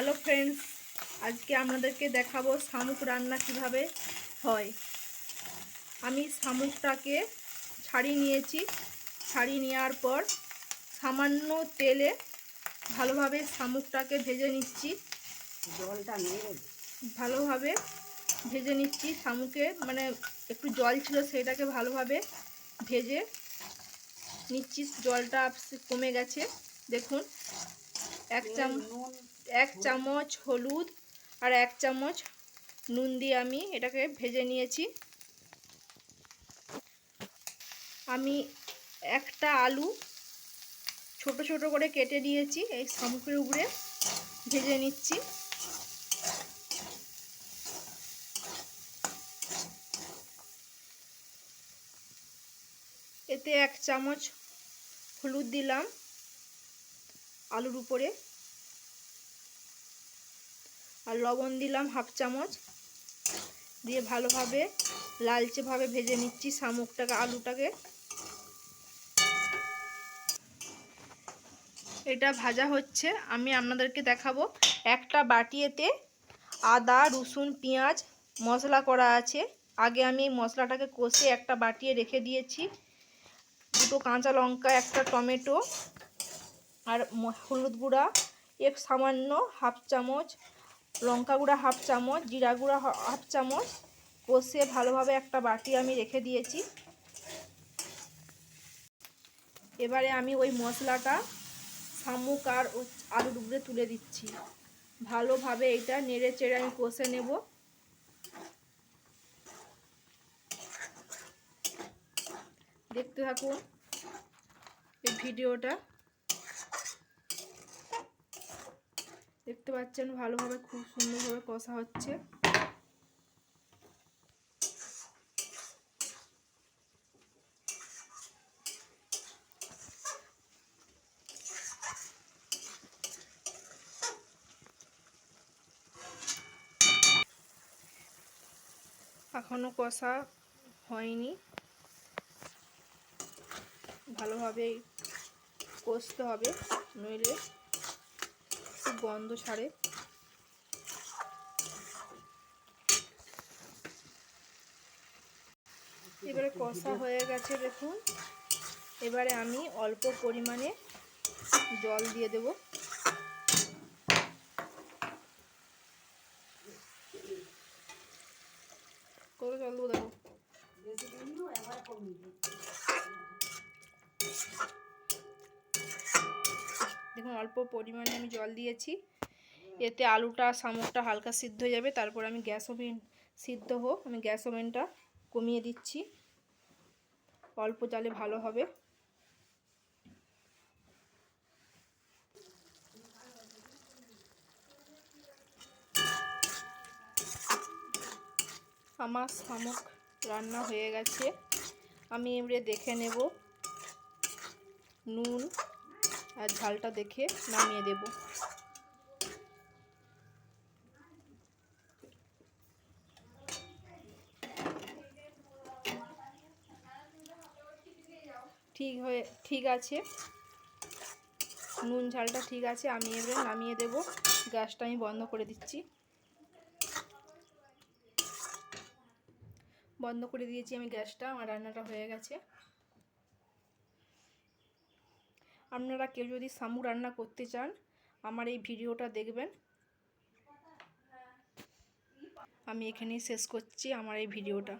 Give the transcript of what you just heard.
Hello friends আজকে আপনাদেরকে দেখাবো শামুক রান্না কীভাবে হয়। আমি শামুকটাকে ছাড়িয়ে নিয়েছি। ছাড়িয়ে নেওয়ার পর সামান্য তেলে ভালোভাবে শামুকটাকে ভেজে নিচ্ছি। জলটা ভালোভাবে ভেজে নিচ্ছি শামুকে। মানে একটু জল ছিল সেটাকে ভালোভাবে ভেজে নিচ্ছি। জলটা কমে গেছে। দেখুন এক চাম নুন এক চামচ হলুদ আর এক চামচ নুন দিয়ে আমি এটাকে ভেজে নিয়েছি। আমি একটা আলু ছোট ছোট করে কেটে নিয়েছি এই শামুকের উপরে ভেজে নিচ্ছি। এতে এক চামচ হলুদ দিলাম আলুর উপরে। আর লবণ দিলাম হাফ চামচ। দিয়ে ভালোভাবে লালচেভাবে ভেজে নিচ্ছি শামুকটাকে, আলুটাকে। এটা ভাজা হচ্ছে, আমি আপনাদেরকে দেখাবো। একটা বাটিয়েতে আদা, রসুন, পেঁয়াজ, মশলা করা আছে। আগে আমি এই মশলাটাকে কষে একটা বাটিয়ে রেখে দিয়েছি। দুটো কাঁচা লঙ্কা, একটা টমেটো আর হলুদ গুঁড়া। এক সামান্য হাফ চামচ লঙ্কা গুঁড়া হাফ চামচ, জিরা গুঁড়া হাফ চামচ কষে ভালোভাবে একটা বাটি আমি রেখে দিয়েছি। এবারে আমি ওই মশলাটা শামুক আর আলুর উপরে তুলে দিচ্ছি। ভালোভাবে এটা নেড়ে চেড়ে আমি কষে নেব। দেখতে থাকুন এই ভিডিওটা। দেখতে পাচ্ছেন ভালোভাবে খুব সুন্দরভাবে কষা হচ্ছে। এখনও কষা হয়নি। ভালোভাবে কষতে হবে নইলে। খুব গন্ধ ছাড়ে। এবারে কষা হয়ে গেছে দেখুন। এবারে আমি অল্প পরিমাণে জল দিয়ে দেব। কত জল দেবো দেখুন অল্প পরিমাণে আমি জল দিয়েছি। এতে আলুটা, শামুকটা হালকা সিদ্ধ হয়ে যাবে। তারপর আমি গ্যাস ওভেন সিদ্ধ হোক, আমি গ্যাস ওভেনটা কমিয়ে দিচ্ছি। অল্প জালে ভালো হবে। আমার শামুক রান্না হয়ে গেছে। আমি এবারে দেখে নেব নুন। আর ঝালটা দেখে নামিয়ে দেব। ঠিক হয়ে, ঠিক আছে। নুন ঝালটা ঠিক আছে, আমি এবারে নামিয়ে দেব। গ্যাসটা আমি বন্ধ করে দিচ্ছি। বন্ধ করে দিয়েছি আমি গ্যাসটা, আমার রান্নাটা হয়ে গেছে। আপনারা কেউ যদি সামু রান্না করতে চান, আমার এই ভিডিওটা দেখবেন। আমি এখানেই শেষ করছি আমার এই ভিডিওটা।